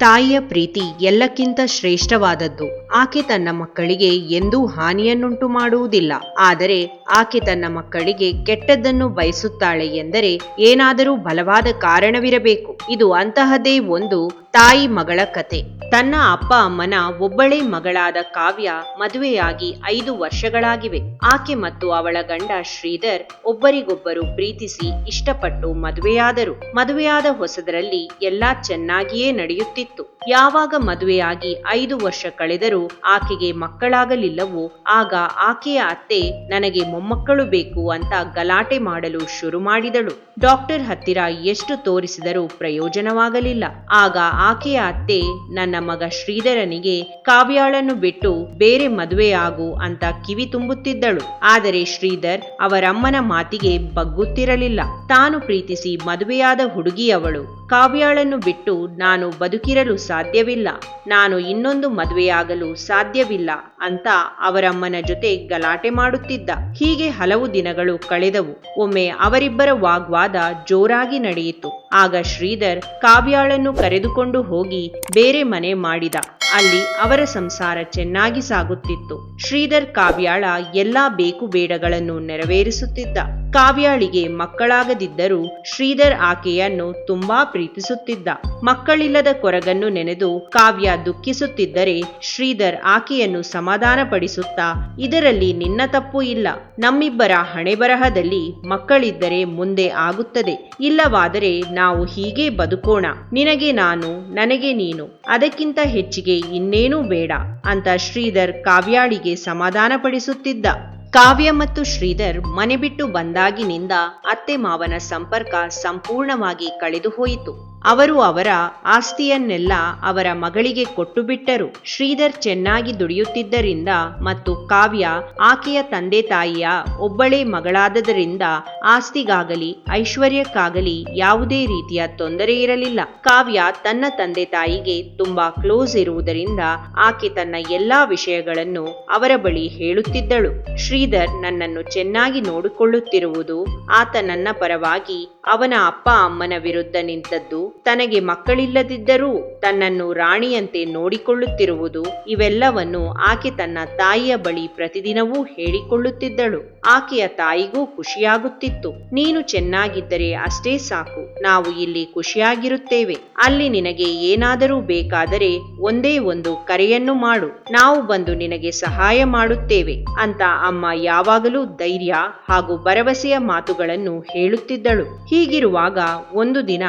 ತಾಯಿಯ ಪ್ರೀತಿ ಎಲ್ಲಕ್ಕಿಂತ ಶ್ರೇಷ್ಠವಾದದ್ದು. ಆಕೆ ತನ್ನ ಮಕ್ಕಳಿಗೆ ಎಂದೂ ಹಾನಿಯನ್ನುಂಟು ಮಾಡುವುದಿಲ್ಲ. ಆದರೆ ಆಕೆ ತನ್ನ ಮಕ್ಕಳಿಗೆ ಕೆಟ್ಟದ್ದನ್ನು ಬಯಸುತ್ತಾಳೆ ಎಂದರೆ ಏನಾದರೂ ಬಲವಾದ ಕಾರಣವಿರಬೇಕು. ಇದು ಅಂತಹದೇ ಒಂದು ತಾಯಿ ಮಗಳ ಕತೆ. ತನ್ನ ಅಪ್ಪ ಅಮ್ಮನ ಒಬ್ಬಳೇ ಮಗಳಾದ ಕಾವ್ಯ ಮದುವೆಯಾಗಿ ಐದು ವರ್ಷಗಳಾಗಿವೆ. ಆಕೆ ಮತ್ತು ಅವಳ ಗಂಡ ಶ್ರೀಧರ್ ಒಬ್ಬರಿಗೊಬ್ಬರು ಪ್ರೀತಿಸಿ ಇಷ್ಟಪಟ್ಟು ಮದುವೆಯಾದರು. ಮದುವೆಯಾದ ಹೊಸದರಲ್ಲಿ ಎಲ್ಲಾ ಚೆನ್ನಾಗಿಯೇ ನಡೆಯುತ್ತಿತ್ತು. ಯಾವಾಗ ಮದುವೆಯಾಗಿ ಐದು ವರ್ಷ ಕಳೆದರೂ ಆಕೆಗೆ ಮಕ್ಕಳಾಗಲಿಲ್ಲವೋ, ಆಗ ಆಕೆಯ ಅತ್ತೆ ನನಗೆ ಮೊಮ್ಮಕ್ಕಳು ಬೇಕು ಅಂತ ಗಲಾಟೆ ಮಾಡಲು ಶುರು ಮಾಡಿದಳು. ಡಾಕ್ಟರ್ ಹತ್ತಿರ ಎಷ್ಟು ತೋರಿಸಿದರೂ ಪ್ರಯೋಜನವಾಗಲಿಲ್ಲ. ಆಗ ಆಕೆಯ ಅತ್ತೆ ನನ್ನ ಮಗ ಶ್ರೀಧರನಿಗೆ ಕಾವ್ಯಾಳನ್ನು ಬಿಟ್ಟು ಬೇರೆ ಮದುವೆಯಾಗು ಅಂತ ಕಿವಿ ತುಂಬುತ್ತಿದ್ದಳು. ಆದರೆ ಶ್ರೀಧರ್ ಅವರಮ್ಮನ ಮಾತಿಗೆ ಬಗ್ಗುತ್ತಿರಲಿಲ್ಲ. ತಾನು ಪ್ರೀತಿಸಿ ಮದುವೆಯಾದ ಹುಡುಗಿಯವಳು. ಕಾವ್ಯಾಳನ್ನು ಬಿಟ್ಟು ನಾನು ಬದುಕಿರಲು ಸಾಧ್ಯವಿಲ್ಲ. ನಾನು ಇನ್ನೊಂದು ಮದುವೆಯಾಗಲು ಸಾಧ್ಯವಿಲ್ಲ ಅಂತ ಅವರಮ್ಮನ ಜೊತೆ ಗಲಾಟೆ ಮಾಡುತ್ತಿದ್ದ. ಹೀಗೆ ಹಲವು ದಿನಗಳು ಕಳೆದವು. ಒಮ್ಮೆ ಅವರಿಬ್ಬರ ವಾಗ್ವಾದ ಜೋರಾಗಿ ನಡೆಯಿತು. ಆಗ ಶ್ರೀಧರ್ ಕಾವ್ಯಾಳನ್ನು ಕರೆದುಕೊಂಡು ಹೋಗಿ ಬೇರೆ ಮನೆ ಮಾಡಿದ. ಅಲ್ಲಿ ಅವರ ಸಂಸಾರ ಚೆನ್ನಾಗಿ ಸಾಗುತ್ತಿತ್ತು. ಶ್ರೀಧರ್ ಕಾವ್ಯಾಳ ಎಲ್ಲಾ ಬೇಕು ಬೇಡಗಳನ್ನು ನೆರವೇರಿಸುತ್ತಿದ್ದ. ಕಾವ್ಯಾಳಿಗೆ ಮಕ್ಕಳಾಗದಿದ್ದರೂ ಶ್ರೀಧರ್ ಆಕೆಯನ್ನು ತುಂಬಾ ಪ್ರೀತಿಸುತ್ತಿದ್ದ. ಮಕ್ಕಳಿಲ್ಲದ ಕೊರಗನ್ನು ನೆನೆದು ಕಾವ್ಯ ದುಃಖಿಸುತ್ತಿದ್ದರೆ ಶ್ರೀಧರ್ ಆಕೆಯನ್ನು ಸಮಾಧಾನಪಡಿಸುತ್ತಾ, ಇದರಲ್ಲಿ ನಿನ್ನ ತಪ್ಪು ಇಲ್ಲ. ನಮ್ಮಿಬ್ಬರ ಹಣೆಬರಹದಲ್ಲಿ ಮಕ್ಕಳಿದ್ದರೆ ಮುಂದೆ ಆಗುತ್ತದೆ. ಇಲ್ಲವಾದರೆ ನಾವು ಹೀಗೆ ಬದುಕೋಣ. ನಿನಗೆ ನಾನು, ನನಗೆ ನೀನು. ಅದಕ್ಕಿಂತ ಹೆಚ್ಚಿಗೆ ಇನ್ನೇನೂ ಬೇಡ ಅಂತ ಶ್ರೀಧರ್ ಕಾವ್ಯಾಳಿಗೆ ಸಮಾಧಾನಪಡಿಸುತ್ತಿದ್ದ. ಕಾವ್ಯ ಮತ್ತು ಶ್ರೀಧರ್ ಮನೆ ಬಿಟ್ಟು ಬಂದಾಗಿನಿಂದ ಅತ್ತೆ ಮಾವನ ಸಂಪರ್ಕ ಸಂಪೂರ್ಣವಾಗಿ ಕಳೆದು ಹೋಯಿತು ಅವರು ಅವರ ಆಸ್ತಿಯನ್ನೆಲ್ಲ ಅವರ ಮಗಳಿಗೆ ಕೊಟ್ಟು ಬಿಟ್ಟರು ಶ್ರೀಧರ್ ಚೆನ್ನಾಗಿ ದುಡಿಯುತ್ತಿದ್ದರಿಂದ ಮತ್ತು ಕಾವ್ಯ ಆಕೆಯ ತಂದೆ ತಾಯಿಯ ಒಬ್ಬಳೇ ಮಗಳಾದದರಿಂದ ಆಸ್ತಿಗಾಗಲಿ, ಐಶ್ವರ್ಯಕ್ಕಾಗಲಿ ಯಾವುದೇ ರೀತಿಯ ತೊಂದರೆ ಇರಲಿಲ್ಲ. ಕಾವ್ಯ ತನ್ನ ತಂದೆ ತಾಯಿಗೆ ತುಂಬಾ ಕ್ಲೋಸ್ ಇರುವುದರಿಂದ ಆಕೆ ತನ್ನ ಎಲ್ಲಾ ವಿಷಯಗಳನ್ನು ಅವರ ಬಳಿ ಹೇಳುತ್ತಿದ್ದಳು. ಶ್ರೀಧರ್ ನನ್ನನ್ನು ಚೆನ್ನಾಗಿ ನೋಡಿಕೊಳ್ಳುತ್ತಿರುವುದು ಆತ ನನ್ನ ಪರವಾಗಿ ಅವನ ಅಪ್ಪ ಅಮ್ಮನ ವಿರುದ್ಧ ನಿಂತದ್ದು ತನಗೆ ಮಕ್ಕಳಿಲ್ಲದಿದ್ದರೂ ತನ್ನನ್ನು ರಾಣಿಯಂತೆ ನೋಡಿಕೊಳ್ಳುತ್ತಿರುವುದು ಇವೆಲ್ಲವನ್ನು ಆಕೆ ತನ್ನ ತಾಯಿಯ ಬಳಿ ಪ್ರತಿದಿನವೂ ಹೇಳಿಕೊಳ್ಳುತ್ತಿದ್ದಳು. ಆಕೆಯ ತಾಯಿಗೂ ಖುಷಿಯಾಗುತ್ತಿತ್ತು. ನೀನು ಚೆನ್ನಾಗಿದ್ದರೆ ಅಷ್ಟೇ ಸಾಕು. ನಾವು ಇಲ್ಲಿ ಖುಷಿಯಾಗಿರುತ್ತೇವೆ. ಅಲ್ಲಿ ನಿನಗೆ ಏನಾದರೂ ಬೇಕಾದರೆ ಒಂದೇ ಒಂದು ಕರೆಯನ್ನು ಮಾಡು. ನಾವು ಬಂದು ನಿನಗೆ ಸಹಾಯ ಮಾಡುತ್ತೇವೆ ಅಂತ ಅಮ್ಮ ಯಾವಾಗಲೂ ಧೈರ್ಯ ಹಾಗೂ ಭರವಸೆಯ ಮಾತುಗಳನ್ನು ಹೇಳುತ್ತಿದ್ದಳು. ಹೀಗಿರುವಾಗ ಒಂದು ದಿನ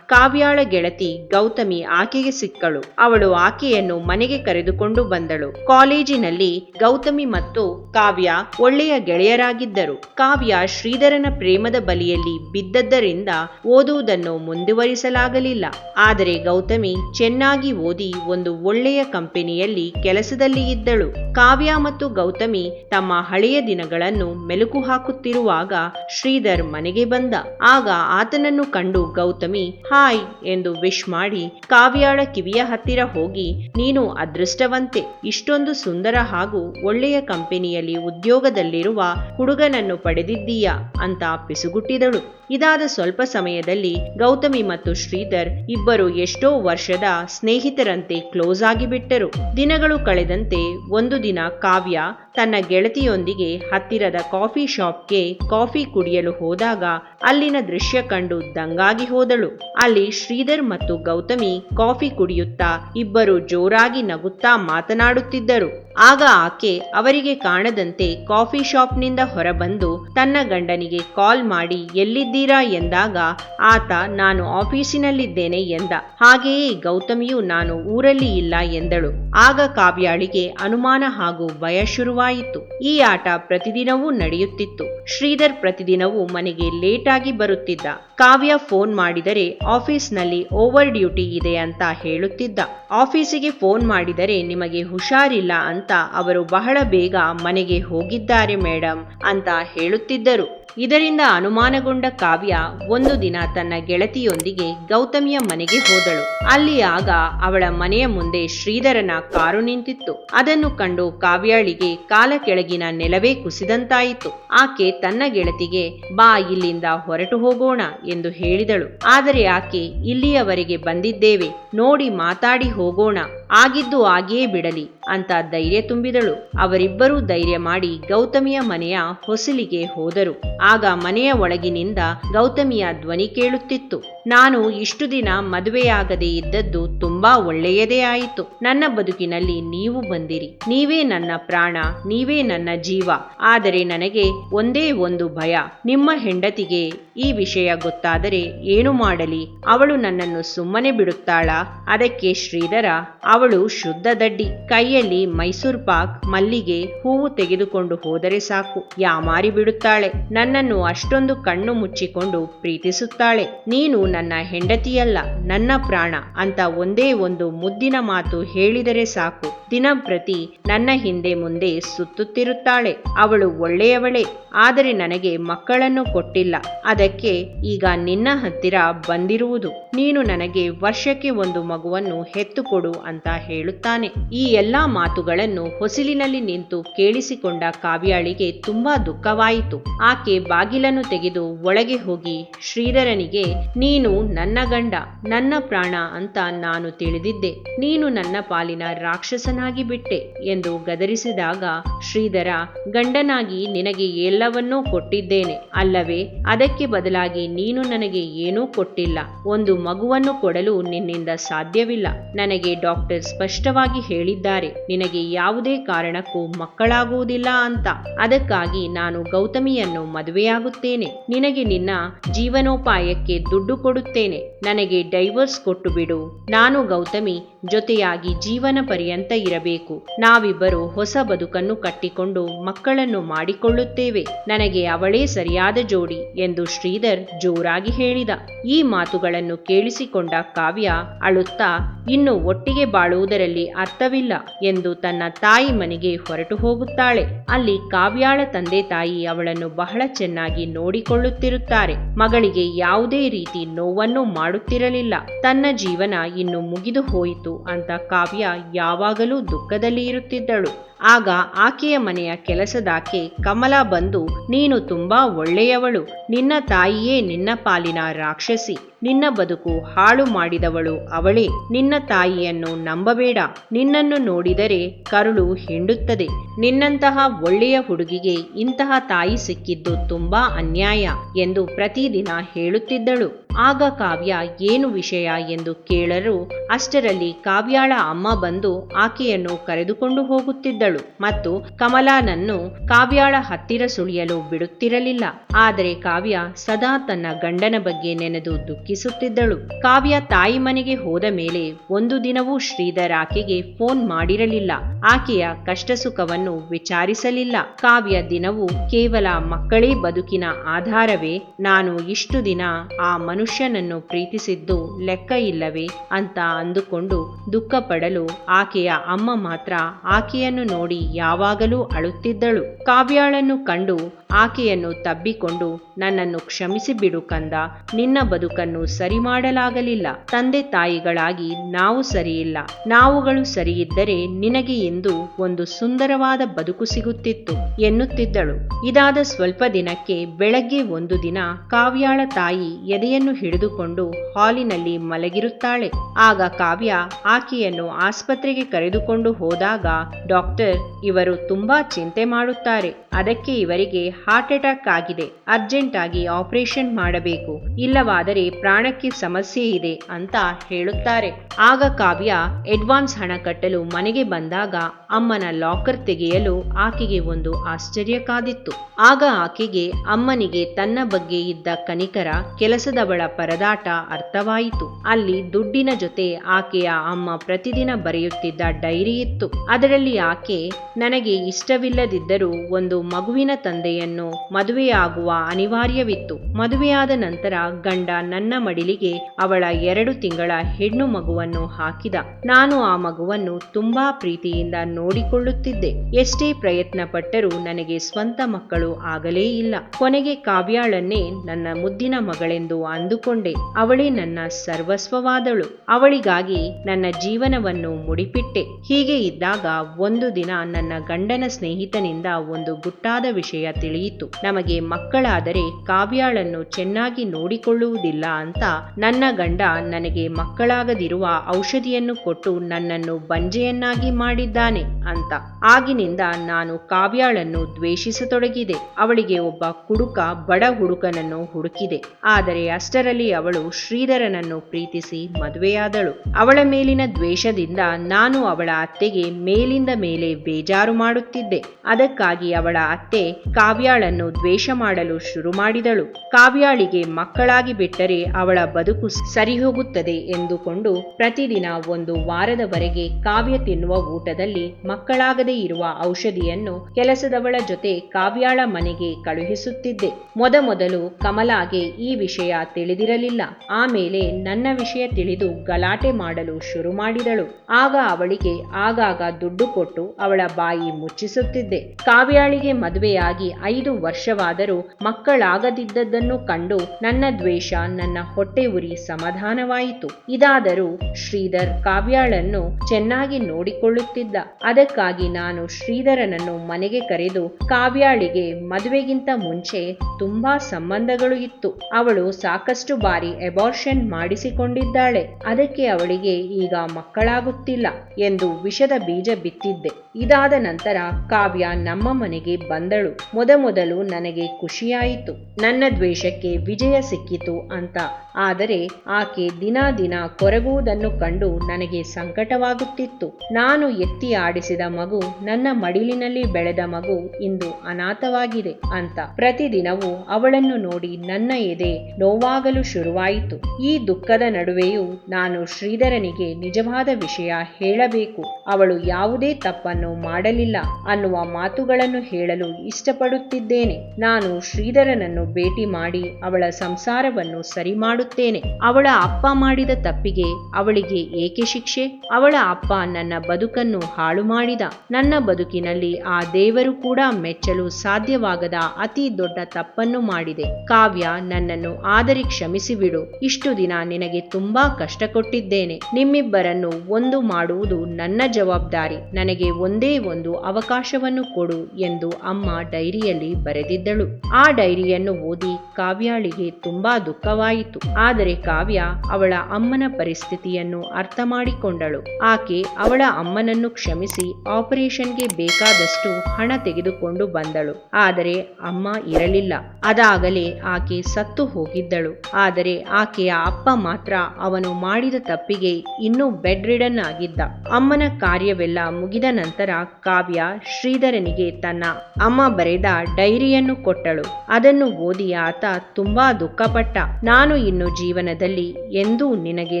ಕಾವ್ಯಾಳ ಗೆಳತಿ ಗೌತಮಿ ಆಕೆಗೆ ಸಿಕ್ಕಳು. ಅವಳು ಆಕೆಯನ್ನು ಮನೆಗೆ ಕರೆದುಕೊಂಡು ಬಂದಳು. ಕಾಲೇಜಿನಲ್ಲಿ ಗೌತಮಿ ಮತ್ತು ಕಾವ್ಯ ಒಳ್ಳೆಯ ಗೆಳೆಯರಾಗಿದ್ದರು. ಕಾವ್ಯ ಶ್ರೀಧರನ ಪ್ರೇಮದ ಬಲಿಯಲ್ಲಿ ಬಿದ್ದದ್ದರಿಂದ ಓದುವುದನ್ನು ಮುಂದುವರಿಸಲಾಗಲಿಲ್ಲ. ಆದರೆ ಗೌತಮಿ ಚೆನ್ನಾಗಿ ಓದಿ ಒಂದು ಒಳ್ಳೆಯ ಕಂಪನಿಯಲ್ಲಿ ಕೆಲಸದಲ್ಲಿ ಇದ್ದಳು. ಕಾವ್ಯ ಮತ್ತು ಗೌತಮಿ ತಮ್ಮ ಹಳೆಯ ದಿನಗಳನ್ನು ಮೆಲುಕು ಹಾಕುತ್ತಿರುವಾಗ ಶ್ರೀಧರ್ ಮನೆಗೆ ಬಂದ. ಆಗ ಆತನನ್ನು ಕಂಡು ಗೌತಮಿ, ಹಾಯ್ ಎಂದು ವಿಶ್ ಮಾಡಿ ಕಾವ್ಯಾಳ ಕಿವಿಯ ಹತ್ತಿರ ಹೋಗಿ, ನೀನು ಅದೃಷ್ಟವಂತೆ ಇಷ್ಟೊಂದು ಸುಂದರ ಹಾಗೂ ಒಳ್ಳೆಯ ಕಂಪನಿಯಲ್ಲಿ ಉದ್ಯೋಗದಲ್ಲಿರುವ ಹುಡುಗನನ್ನು ಪಡೆದಿದ್ದೀಯಾ ಅಂತ ಪಿಸುಗುಟ್ಟಿದಳು. ಇದಾದ ಸ್ವಲ್ಪ ಸಮಯದಲ್ಲಿ ಗೌತಮಿ ಮತ್ತು ಶ್ರೀಧರ್ ಇಬ್ಬರು ಎಷ್ಟೋ ವರ್ಷದ ಸ್ನೇಹಿತರಂತೆ ಕ್ಲೋಸ್ ಆಗಿಬಿಟ್ಟರು. ದಿನಗಳು ಕಳೆದಂತೆ ಒಂದು ದಿನ ಕಾವ್ಯ ತನ್ನ ಗೆಳತಿಯೊಂದಿಗೆ ಹತ್ತಿರದ ಕಾಫಿ ಶಾಪ್ಗೆ ಕಾಫಿ ಕುಡಿಯಲು ಹೋದಾಗ ಅಲ್ಲಿನ ದೃಶ್ಯ ಕಂಡು ದಂಗಾಗಿ ಹೋದಳು. ಅಲ್ಲಿ ಶ್ರೀಧರ್ ಮತ್ತು ಗೌತಮಿ ಕಾಫಿ ಕುಡಿಯುತ್ತಾ ಇಬ್ಬರು ಜೋರಾಗಿ ನಗುತ್ತಾ ಮಾತನಾಡುತ್ತಿದ್ದರು. ಆಗ ಆಕೆ ಅವರಿಗೆ ಕಾಣದಂತೆ ಕಾಫಿ ಶಾಪ್ನಿಂದ ಹೊರಬಂದು ತನ್ನ ಗಂಡನಿಗೆ ಕಾಲ್ ಮಾಡಿ, ಎಲ್ಲಿದ್ದೀರಾ? ಎಂದಾಗ, ಆತ, ನಾನು ಆಫೀಸಿನಲ್ಲಿದ್ದೇನೆ ಎಂದ. ಹಾಗೆಯೇ ಗೌತಮಿಯು, ನಾನು ಊರಲ್ಲಿ ಇಲ್ಲ ಎಂದಳು. ಆಗ ಕಾವ್ಯಾಳಿಗೆ ಅನುಮಾನ ಹಾಗೂ ಭಯ ಶುರುವಾಯಿತು. ಈ ಆಟ ಪ್ರತಿದಿನವೂ ನಡೆಯುತ್ತಿತ್ತು. ಶ್ರೀಧರ್ ಪ್ರತಿದಿನವೂ ಮನೆಗೆ ಲೇಟಾಗಿ ಬರುತ್ತಿದ್ದ. ಕಾವ್ಯ ಫೋನ್ ಮಾಡಿದರೆ, ಆಫೀಸ್ನಲ್ಲಿ ಓವರ್ ಡ್ಯೂಟಿ ಇದೆ ಅಂತ ಹೇಳುತ್ತಿದ್ದ. ಆಫೀಸಿಗೆ ಫೋನ್ ಮಾಡಿದರೆ, ನಿಮಗೆ ಹುಷಾರಿಲ್ಲ ಅಂತ ಅವರು ಬಹಳ ಬೇಗ ಮನೆಗೆ ಹೋಗಿದ್ದಾರೆ ಮೇಡಮ್ ಅಂತ ಹೇಳುತ್ತಿದ್ದರು. ಇದರಿಂದ ಅನುಮಾನಗೊಂಡ ಕಾವ್ಯ ಒಂದು ದಿನ ತನ್ನ ಗೆಳತಿಯೊಂದಿಗೆ ಗೌತಮಿಯ ಮನೆಗೆ ಹೋದಳು. ಅಲ್ಲಿ ಆಗ ಅವಳ ಮನೆಯ ಮುಂದೆ ಶ್ರೀಧರನ ಕಾರು ನಿಂತಿತ್ತು. ಅದನ್ನು ಕಂಡು ಕಾವ್ಯಾಳಿಗೆ ಕಾಲ ಕೆಳಗಿನ ನೆಲವೇ ಕುಸಿದಂತಾಯಿತು. ಆಕೆ ತನ್ನ ಗೆಳತಿಗೆ, ಬಾ, ಇಲ್ಲಿಂದ ಹೊರಟು ಹೋಗೋಣ ಎಂದು ಹೇಳಿದಳು. ಆದರೆ ಆಕೆ ಇಲ್ಲಿಯವರೆಗೆ ಬಂದಿದ್ದೇವೆ, ನೋಡಿ ಮಾತಾಡಿ ಹೋಗೋಣ ಆಗಿದ್ದು ಆಗಿಯೇ ಬಿಡಲಿ ಅಂತ ಧೈರ್ಯ ತುಂಬಿದಳು. ಅವರಿಬ್ಬರೂ ಧೈರ್ಯ ಮಾಡಿ ಗೌತಮಿಯ ಮನೆಯ ಹೊಸಲಿಗೆ ಹೋದರು. ಆಗ ಮನೆಯ ಒಳಗಿನಿಂದ ಗೌತಮಿಯ ಧ್ವನಿ ಕೇಳುತ್ತಿತ್ತು. ನಾನು ಇಷ್ಟು ದಿನ ಮದುವೆಯಾಗದೇ ಇದ್ದದ್ದು ತುಂಬಾ ಒಳ್ಳೆಯದೇ ಆಯಿತು. ನನ್ನ ಬದುಕಿನಲ್ಲಿ ನೀವು ಬಂದಿರಿ. ನೀವೇ ನನ್ನ ಪ್ರಾಣ, ನೀವೇ ನನ್ನ ಜೀವ. ಆದರೆ ನನಗೆ ಒಂದೇ ಒಂದು ಭಯ. ನಿಮ್ಮ ಹೆಂಡತಿಗೆ ಈ ವಿಷಯ ಗೊತ್ತಾದರೆ ಏನು ಮಾಡಲಿ? ಅವಳು ನನ್ನನ್ನು ಸುಮ್ಮನೆ ಬಿಡುತ್ತಾಳಾ? ಅದಕ್ಕೆ ಶ್ರೀಧರ, ಅವಳು ಶುದ್ಧ ದಡ್ಡಿ. ಕೈಯಲ್ಲಿ ಮೈಸೂರು ಪಾಕ್, ಮಲ್ಲಿಗೆ ಹೂವು ತೆಗೆದುಕೊಂಡು ಹೋದರೆ ಸಾಕು. ಯಾಮಾರಿ ಬಿಡುತ್ತಾಳೆ. ನನ್ನನ್ನು ಅಷ್ಟೊಂದು ಕಣ್ಣು ಮುಚ್ಚಿಕೊಂಡು ಪ್ರೀತಿಸುತ್ತಾಳೆ. ನೀನು ನನ್ನ ಹೆಂಡತಿಯಲ್ಲ, ನನ್ನ ಪ್ರಾಣ ಅಂತ ಒಂದೇ ಒಂದು ಮುದ್ದಿನ ಮಾತು ಹೇಳಿದರೆ ಸಾಕು. ದಿನಂಪ್ರತಿ ನನ್ನ ಹಿಂದೆ ಮುಂದೆ ಸುತ್ತುತ್ತಿರುತ್ತಾಳೆ. ಅವಳು ಒಳ್ಳೆಯವಳೆ, ಆದರೆ ನನಗೆ ಮಕ್ಕಳನ್ನು ಕೊಟ್ಟಿಲ್ಲ. ಅದಕ್ಕೆ ಈಗ ನಿನ್ನ ಹತ್ತಿರ ಬಂದಿರುವುದು. ನೀನು ನನಗೆ ವರ್ಷಕ್ಕೆ ಒಂದು ಮಗುವನ್ನು ಹೆತ್ತುಕೊಡು ಅಂತ ಹೇಳುತ್ತಾನೆ. ಈ ಎಲ್ಲಾ ಮಾತುಗಳನ್ನು ಹೊಸಿಲಿನಲ್ಲಿ ನಿಂತು ಕೇಳಿಸಿಕೊಂಡ ಕಾವ್ಯಾಳಿಗೆ ತುಂಬಾ ದುಃಖವಾಯಿತು. ಆಕೆ ಬಾಗಿಲನ್ನು ತೆಗೆದು ಒಳಗೆ ಹೋಗಿ ಶ್ರೀಧರನಿಗೆ, ನೀನು ನನ್ನ ಗಂಡ, ನನ್ನ ಪ್ರಾಣ ಅಂತ ನಾನು ತಿಳಿದಿದ್ದೆ. ನೀನು ನನ್ನ ಪಾಲಿನ ರಾಕ್ಷಸನಾಗಿ ಬಿಟ್ಟೆ ಎಂದು ಗದರಿಸಿದಾಗ ಶ್ರೀಧರ, ಗಂಡನಾಗಿ ನಿನಗೆ ಎಲ್ಲವನ್ನೂ ಕೊಟ್ಟಿದ್ದೇನೆ. ಅಲ್ಲವೇ, ಅದಕ್ಕೆ ಬದಲಾಗಿ ನೀನು ನನಗೆ ಏನೂ ಕೊಟ್ಟಿಲ್ಲ. ಒಂದು ಮಗುವನ್ನು ಕೊಡಲು ನಿನ್ನಿಂದ ಸಾಧ್ಯವಿಲ್ಲ. ನನಗೆ ಡಾಕ್ಟರ್ ಸ್ಪಷ್ಟವಾಗಿ ಹೇಳಿದ್ದಾರೆ. ನಿನಗೆ ಯಾವುದೇ ಕಾರಣಕ್ಕೂ ಮಕ್ಕಳಾಗುವುದಿಲ್ಲ ಅಂತ. ಅದಕ್ಕಾಗಿ ನಾನು ಗೌತಮಿಯನ್ನು ಮದುವೆಯಾಗುತ್ತೇನೆ. ನಿನಗೆ ನಿನ್ನ ಜೀವನೋಪಾಯಕ್ಕೆ ದುಡ್ಡು ಕೊಡುತ್ತೇನೆ ನನಗೆ ಡೈವರ್ಸ್ ಕೊಟ್ಟು ಬಿಡು. ನಾನು ಗೌತಮಿ, ಜೊತೆಯಾಗಿ ಜೀವನ ಪರ್ಯಂತ ಇರಬೇಕು. ನಾವಿಬ್ಬರು ಹೊಸ ಬದುಕನ್ನು ಕಟ್ಟಿಕೊಂಡು ಮಕ್ಕಳನ್ನು ಮಾಡಿಕೊಳ್ಳುತ್ತೇವೆ. ನನಗೆ ಅವಳೇ ಸರಿಯಾದ ಜೋಡಿ ಎಂದು ಶ್ರೀಧರ್ ಜೋರಾಗಿ ಹೇಳಿದ. ಈ ಮಾತುಗಳನ್ನು ಕೇಳಿಸಿಕೊಂಡ ಕಾವ್ಯ ಅಳುತ್ತಾ, ಇನ್ನು ಒಟ್ಟಿಗೆ ಬಾಳುವುದರಲ್ಲಿ ಅರ್ಥವಿಲ್ಲ ಎಂದು ತನ್ನ ತಾಯಿ ಮನೆಗೆ ಹೊರಟು ಹೋಗುತ್ತಾಳೆ. ಅಲ್ಲಿ ಕಾವ್ಯಾಳ ತಂದೆ ತಾಯಿ ಅವಳನ್ನು ಬಹಳ ಚೆನ್ನಾಗಿ ನೋಡಿಕೊಳ್ಳುತ್ತಿರುತ್ತಾರೆ. ಮಗಳಿಗೆ ಯಾವುದೇ ರೀತಿ ನೋವನ್ನು ಮಾಡುತ್ತಿರಲಿಲ್ಲ. ತನ್ನ ಜೀವನ ಇನ್ನು ಮುಗಿದು ಹೋಯಿತು ಅಂತ ಕಾವ್ಯ ಯಾವಾಗಲೂ ದುಃಖದಲ್ಲಿ ಇರುತ್ತಿದ್ದಳು. ಆಗ ಆಕೆಯ ಮನೆಯ ಕೆಲಸದಾಕೆ ಕಮಲ ಬಂದು, ನೀನು ತುಂಬಾ ಒಳ್ಳೆಯವಳು. ನಿನ್ನ ತಾಯಿಯೇ ನಿನ್ನ ಪಾಲಿನ ರಾಕ್ಷಸಿ. ನಿನ್ನ ಬದುಕು ಹಾಳು ಮಾಡಿದವಳು ಅವಳೇ. ನಿನ್ನ ತಾಯಿಯನ್ನು ನಂಬಬೇಡ. ನಿನ್ನನ್ನು ನೋಡಿದರೆ ಕರುಳು ಹಿಂಡುತ್ತದೆ. ನಿನ್ನಂತಹ ಒಳ್ಳೆಯ ಹುಡುಗಿಗೆ ಇಂತಹ ತಾಯಿ ಸಿಕ್ಕಿದ್ದು ತುಂಬಾ ಅನ್ಯಾಯ ಎಂದು ಪ್ರತಿದಿನ ಹೇಳುತ್ತಿದ್ದಳು. ಆಗ ಕಾವ್ಯ ಏನು ವಿಷಯ ಎಂದು ಕೇಳರು ಅಷ್ಟರಲ್ಲಿ ಕಾವ್ಯಾಳ ಅಮ್ಮ ಬಂದು ಆಕೆಯನ್ನು ಕರೆದುಕೊಂಡು ಹೋಗುತ್ತಿದ್ದಳು ಮತ್ತು ಕಮಲಾನನ್ನು ಕಾವ್ಯಾಳ ಹತ್ತಿರ ಸುಳಿಯಲು ಬಿಡುತ್ತಿರಲಿಲ್ಲ. ಆದರೆ ಕಾವ್ಯ ಸದಾ ತನ್ನ ಗಂಡನ ಬಗ್ಗೆ ನೆನೆದು ದುಃಖಿಸುತ್ತಿದ್ದಳು. ಕಾವ್ಯ ತಾಯಿ ಮನೆಗೆ ಹೋದ ಮೇಲೆ ಒಂದು ದಿನವೂ ಶ್ರೀಧರ್ ಆಕೆಗೆ ಫೋನ್ ಮಾಡಿರಲಿಲ್ಲ. ಆಕೆಯ ಕಷ್ಟ ಸುಖವನ್ನು ವಿಚಾರಿಸಲಿಲ್ಲ. ಕಾವ್ಯ ದಿನವೂ ಕೇವಲ ಮಕ್ಕಳೇ ಬದುಕಿನ ಆಧಾರವೇ. ನಾನು ಇಷ್ಟು ದಿನ ಆ ಮನುಷ್ಯನನ್ನು ಪ್ರೀತಿಸಿದ್ದು ಲೆಕ್ಕ ಇಲ್ಲವೇ ಅಂತ ಅಂದುಕೊಂಡು ದುಃಖ ಪಡಲು ಆಕೆಯ ಅಮ್ಮ ಮಾತ್ರ ಆಕೆಯನ್ನು ನೋಡಿ ಯಾವಾಗಲೂ ಅಳುತ್ತಿದ್ದಳು. ಕಾವ್ಯಾಳನ್ನು ಕಂಡು ಆಕೆಯನ್ನು ತಬ್ಬಿಕೊಂಡು, ನನ್ನನ್ನು ಕ್ಷಮಿಸಿ ಬಿಡು ಕಂದ, ನಿನ್ನ ಬದುಕನ್ನು ಸರಿ ಮಾಡಲಾಗಲಿಲ್ಲ ತಂದೆ ತಾಯಿಗಳಾಗಿ ನಾವು ಸರಿಯಿಲ್ಲ. ನಾವುಗಳು ಸರಿಯಿದ್ದರೆ ನಿನಗೆ ಎಂದು ಒಂದು ಸುಂದರವಾದ ಬದುಕು ಸಿಗುತ್ತಿತ್ತು, ಎನ್ನುತ್ತಿದ್ದಳು. ಇದಾದ ಸ್ವಲ್ಪ ದಿನಕ್ಕೆ ಬೆಳಗ್ಗೆ ಒಂದು ದಿನ ಕಾವ್ಯಾಳ ತಾಯಿ ಎದೆಯನ್ನು ಹಿಡಿದುಕೊಂಡು ಹಾಲಿನಲ್ಲಿ ಮಲಗಿರುತ್ತಾಳೆ. ಆಗ ಕಾವ್ಯ ಆಕೆಯನ್ನು ಆಸ್ಪತ್ರೆಗೆ ಕರೆದುಕೊಂಡು ಹೋದಾಗ ಡಾಕ್ಟರ್, ಇವರು ತುಂಬಾ ಚಿಂತೆ ಮಾಡುತ್ತಾರೆ. ಅದಕ್ಕೆ ಇವರಿಗೆ ಹಾರ್ಟ್ ಅಟ್ಯಾಕ್ ಆಗಿದೆ. ಅರ್ಜೆಂಟ್ ಆಗಿ ಆಪರೇಷನ್ ಮಾಡಬೇಕು. ಇಲ್ಲವಾದರೆ ಪ್ರಾಣಕ್ಕೆ ಸಮಸ್ಯೆ ಇದೆ ಅಂತ ಹೇಳುತ್ತಾರೆ. ಆಗ ಕಾವ್ಯ ಅಡ್ವಾನ್ಸ್ ಹಣ ಕಟ್ಟಲು ಮನೆಗೆ ಬಂದಾಗ ಅಮ್ಮನ ಲಾಕರ್ ತೆಗೆಯಲು ಆಕೆಗೆ ಒಂದು ಆಶ್ಚರ್ಯ ಕಾದಿತ್ತು ಆಗ ಆಕೆಗೆ ಅಮ್ಮನಿಗೆ ತನ್ನ ಬಗ್ಗೆ ಇದ್ದ ಕನಿಕರ ಕೆಲಸದವಳ ಪರದಾಟ ಅರ್ಥವಾಯಿತು. ಅಲ್ಲಿ ದುಡ್ಡಿನ ಜೊತೆ ಆಕೆಯ ಅಮ್ಮ ಪ್ರತಿದಿನ ಬರೆಯುತ್ತಿದ್ದ ಡೈರಿ ಇತ್ತು. ಅದರಲ್ಲಿ ಆಕೆ, ನನಗೆ ಇಷ್ಟವಿಲ್ಲದಿದ್ದರೂ ಒಂದು ಮಗುವಿನ ತಂದೆಯನ್ನು ಮದುವೆಯಾಗುವ ಅನಿವಾರ್ಯವಿತ್ತು. ಮದುವೆಯಾದ ನಂತರ ಗಂಡ ನನ್ನ ಮಡಿಲಿಗೆ ಅವಳ ಎರಡು ತಿಂಗಳ ಹೆಣ್ಣು ಮಗುವನ್ನು ಹಾಕಿದ. ನಾನು ಆ ಮಗುವನ್ನು ತುಂಬಾ ಪ್ರೀತಿಯಿಂದ ನೋಡಿಕೊಳ್ಳುತ್ತಿದ್ದೆ. ಎಷ್ಟೇ ಪ್ರಯತ್ನ ಪಟ್ಟರೂ ನನಗೆ ಸ್ವಂತ ಮಕ್ಕಳು ಆಗಲೇ ಇಲ್ಲ. ಕೊನೆಗೆ ಕಾವ್ಯಾಳನ್ನೇ ನನ್ನ ಮುದ್ದಿನ ಮಗಳೆಂದು ಅಂದುಕೊಂಡೆ ಅವಳೇ ನನ್ನ ಸರ್ವಸ್ವವಾದಳು. ಅವಳಿಗಾಗಿ ನನ್ನ ಜೀವನವನ್ನು ಮುಡಿಪಿಟ್ಟೆ. ಹೀಗೆ ಇದ್ದಾಗ ಒಂದು ದಿನ ನನ್ನ ಗಂಡನ ಸ್ನೇಹಿತನಿಂದ ಒಂದು ಗುಟ್ಟಾದ ವಿಷಯ ತಿಳಿಯಿತು. ನಮಗೆ ಮಕ್ಕಳಾದರೆ ಕಾವ್ಯಾಳನ್ನು ಚೆನ್ನಾಗಿ ನೋಡಿಕೊಳ್ಳುವುದಿಲ್ಲ ಅಂತ ನನ್ನ ಗಂಡ ನನಗೆ ಮಕ್ಕಳಾಗದಿರುವ ಔಷಧಿಯನ್ನು ಕೊಟ್ಟು ನನ್ನನ್ನು ಬಂಜೆಯನ್ನಾಗಿ ಮಾಡಿದ್ದಾನೆ ಅಂತ. ಆಗಿನಿಂದ ನಾನು ಕಾವ್ಯಾಳನ್ನು ದ್ವೇಷಿಸತೊಡಗಿದೆ. ಅವಳಿಗೆ ಒಬ್ಬ ಕುಡುಕ ಬಡ ಹುಡುಕನನ್ನು ಹುಡುಕಿದೆ. ಆದರೆ ಅಷ್ಟರಲ್ಲಿ ಅವಳು ಶ್ರೀಧರನನ್ನು ಪ್ರೀತಿಸಿ ಮದುವೆಯಾದಳು. ಅವಳ ಮೇಲಿನ ದ್ವೇಷದಿಂದ ನಾನು ಅವಳ ಅತ್ತೆಗೆ ಮೇಲಿಂದ ಮೇಲೆ ಬೇಜಾರು ಮಾಡುತ್ತಿದ್ದೆ. ಅದಕ್ಕಾಗಿ ಅವಳ ಅತ್ತೆ ಕಾವ್ಯಾಳನ್ನು ದ್ವೇಷ ಮಾಡಲು ಶುರು ಮಾಡಿದಳು. ಕಾವ್ಯಾಳಿಗೆ ಮಕ್ಕಳಾಗಿ ಬಿಟ್ಟರೆ ಅವಳ ಬದುಕು ಸರಿಹೋಗುತ್ತದೆ ಎಂದುಕೊಂಡು ಪ್ರತಿದಿನ ಒಂದು ವಾರದವರೆಗೆ ಕಾವ್ಯ ತಿನ್ನುವ ಊಟದಲ್ಲಿ ಮಕ್ಕಳಾಗದೇ ಇರುವ ಔಷಧಿಯನ್ನು ಕೆಲಸದವಳ ಜೊತೆ ಕಾವ್ಯಾಳ ಮನೆಗೆ ಕಳುಹಿಸುತ್ತಿದ್ದೆ. ಮೊದಮೊದಲು ಕಮಲಾಗೆ ಈ ವಿಷಯ ತಿಳಿದಿರಲಿಲ್ಲ. ಆಮೇಲೆ ನನ್ನ ವಿಷಯ ತಿಳಿದು ಗಲಾಟೆ ಮಾಡಲು ಶುರು ಮಾಡಿದಳು. ಆಗ ಅವಳಿಗೆ ಆಗಾಗ ದುಡ್ಡು ಕೊಟ್ಟು ಅವಳ ಬಾಯಿ ಮುಚ್ಚಿಸುತ್ತಿದ್ದೆ. ಕಾವ್ಯಾಳಿಗೆ ಮದುವೆಯಾಗಿ ಐದು ವರ್ಷವಾದರೂ ಮಕ್ಕಳಾಗದಿದ್ದದ್ದನ್ನು ಕಂಡು ನನ್ನ ದ್ವೇಷ ನನ್ನ ಹೊಟ್ಟೆ ಉರಿ ಸಮಾಧಾನವಾಯಿತು. ಇದಾದರೂ ಶ್ರೀಧರ್ ಕಾವ್ಯಾಳನ್ನು ಚೆನ್ನಾಗಿ ನೋಡಿಕೊಳ್ಳುತ್ತಿದ್ದ. ಅದಕ್ಕಾಗಿ ನಾನು ಶ್ರೀಧರನನ್ನು ಮನೆಗೆ ಕರೆದು ಕಾವ್ಯಾಳಿಗೆ ಮದುವೆಗಿಂತ ಮುಂಚೆ ತುಂಬಾ ಸಂಬಂಧಗಳು ಇತ್ತು. ಅವಳು ಸಾಕಷ್ಟು ಬಾರಿ ಎಬಾರ್ಷನ್ ಮಾಡಿಸಿಕೊಂಡಿದ್ದಾಳೆ. ಅದಕ್ಕೆ ಅವಳಿಗೆ ಈಗ ಮಕ್ಕಳಾಗುತ್ತಿಲ್ಲ ಎಂದು ವಿಷದ ಬೀಜ ಬಿತ್ತಿದ್ದೆ. ಇದಾದ ನಂತರ ಕಾವ್ಯ ನಮ್ಮ ಮನೆಗೆ ಬಂದಳು. ಮೊದಮೊದಲು ನನಗೆ ಖುಷಿಯಾಯಿತು. ನನ್ನ ದ್ವೇಷಕ್ಕೆ ವಿಜಯ ಸಿಕ್ಕಿತು ಅಂತ ಆದರೆ ಆಕೆ ದಿನ ದಿನ ಕೊರಗುವುದನ್ನು ಕಂಡು ನನಗೆ ಸಂಕಟವಾಗುತ್ತಿತ್ತು. ನಾನು ಎತ್ತಿ ಆಡಿಸಿದ ಮಗು ನನ್ನ ಮಡಿಲಿನಲ್ಲಿ ಬೆಳೆದ ಮಗು ಇಂದು ಅನಾಥವಾಗಿದೆ ಅಂತ. ಪ್ರತಿದಿನವೂ ಅವಳನ್ನು ನೋಡಿ ನನ್ನ ಎದೆ ನೋವಾಗಲು ಶುರುವಾಯಿತು. ಈ ದುಃಖದ ನಡುವೆಯೂ ನಾನು ಶ್ರೀಧರನಿಗೆ ನಿಜವಾದ ವಿಷಯ ಹೇಳಬೇಕು. ಅವಳು ಯಾವುದೇ ತಪ್ಪನ್ನು ಮಾಡಲಿಲ್ಲ ಅನ್ನುವ ಮಾತುಗಳನ್ನು ಹೇಳಲು ಇಷ್ಟಪಡುತ್ತಿದ್ದೇನೆ. ನಾನು ಶ್ರೀಧರನನ್ನು ಭೇಟಿ ಮಾಡಿ ಅವಳ ಸಂಸಾರವನ್ನು ಸರಿ ಮಾಡುತ್ತೇನೆ ಅವಳ ಅಪ್ಪ ಮಾಡಿದ ತಪ್ಪಿಗೆ ಅವಳಿಗೆ ಏಕೆ ಶಿಕ್ಷೆ? ಅವಳ ಅಪ್ಪ ನನ್ನ ಬದುಕನ್ನು ಹಾಳು ಮಾಡಿದ. ನನ್ನ ಬದುಕಿನಲ್ಲಿ ಆ ದೇವರು ಕೂಡ ಮೆಚ್ಚಲು ಸಾಧ್ಯವಾಗದ ಅತಿ ದೊಡ್ಡ ತಪ್ಪನ್ನು ಮಾಡಿದೆ. ಕಾವ್ಯ, ನನ್ನನ್ನು ಆದರಿ ಕ್ಷಮಿಸಿ ಬಿಡು. ಇಷ್ಟು ದಿನ ನಿನಗೆ ತುಂಬಾ ಕಷ್ಟ ಕೊಟ್ಟಿದ್ದೇನೆ ನಿಮ್ಮಿಬ್ಬರನ್ನು ಒಂದು ಮಾಡುವುದು ನನ್ನ ಜವಾಬ್ದಾರಿ. ನನಗೆ ಒಂದೇ ಒಂದು ಅವಕಾಶವನ್ನು ಕೊಡು ಎಂದು ಅಮ್ಮ ಡೈರಿಯಲ್ಲಿ ಬರೆದಿದ್ದಳು. ಆ ಡೈರಿಯನ್ನು ಓದಿ ಕಾವ್ಯಾಳಿಗೆ ತುಂಬಾ ದುಃಖವಾಯಿತು. ಆದರೆ ಕಾವ್ಯ ಅವಳ ಅಮ್ಮನ ಪರಿಸ್ಥಿತಿಯನ್ನು ಅರ್ಥ ಮಾಡಿಕೊಂಡಳು ಆಕೆ ಅವಳ ಅಮ್ಮನನ್ನು ಕ್ಷಮಿಸಿ ಆಪರೇಷನ್ಗೆ ಬೇಕಾದಷ್ಟು ಹಣ ತೆಗೆದುಕೊಂಡು ಬಂದಳು. ಆದರೆ ಅಮ್ಮ ಇರಲಿಲ್ಲ. ಅದಾಗಲೇ ಆಕೆ ಸತ್ತು ಹೋಗಿದ್ದಳು. ಆದರೆ ಆಕೆಯ ಅಪ್ಪ ಮಾತ್ರ ಅವನು ಮಾಡಿದ ತಪ್ಪಿಗೆ ಇನ್ನೂ ಬೆಡ್ ರಿಡನ್ ಆಗಿದ್ದ ಅಮ್ಮನ ಕಾರ್ಯವೆಲ್ಲ ಮುಗಿದ ನಂತರ ಕಾವ್ಯ ಶ್ರೀಧರನಿಗೆ ತನ್ನ ಅಮ್ಮ ಬರೆದ ಡೈರಿಯನ್ನು ಕೊಟ್ಟಳು. ಅದನ್ನು ಓದಿ ಆತ ತುಂಬಾ ದುಃಖಪಟ್ಟ. ನಾನು ಜೀವನದಲ್ಲಿ ಎಂದೂ ನಿನಗೆ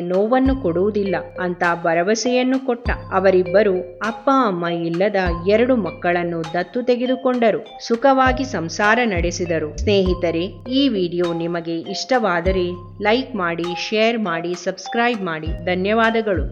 ನೋವನ್ನು ಕೊಡುವುದಿಲ್ಲ ಅಂತ ಭರವಸೆಯನ್ನು ಕೊಟ್ಟ ಅವರಿಬ್ಬರು ಅಪ್ಪ ಅಮ್ಮ ಇಲ್ಲದ ಎರಡು ಮಕ್ಕಳನ್ನು ದತ್ತು ತೆಗೆದುಕೊಂಡರು, ಸುಖವಾಗಿ ಸಂಸಾರ ನಡೆಸಿದರು. ಸ್ನೇಹಿತರೆ, ಈ ವಿಡಿಯೋ ನಿಮಗೆ ಇಷ್ಟವಾದರೆ ಲೈಕ್ ಮಾಡಿ, ಶೇರ್ ಮಾಡಿ, ಸಬ್ಸ್ಕ್ರೈಬ್ ಮಾಡಿ. ಧನ್ಯವಾದಗಳು.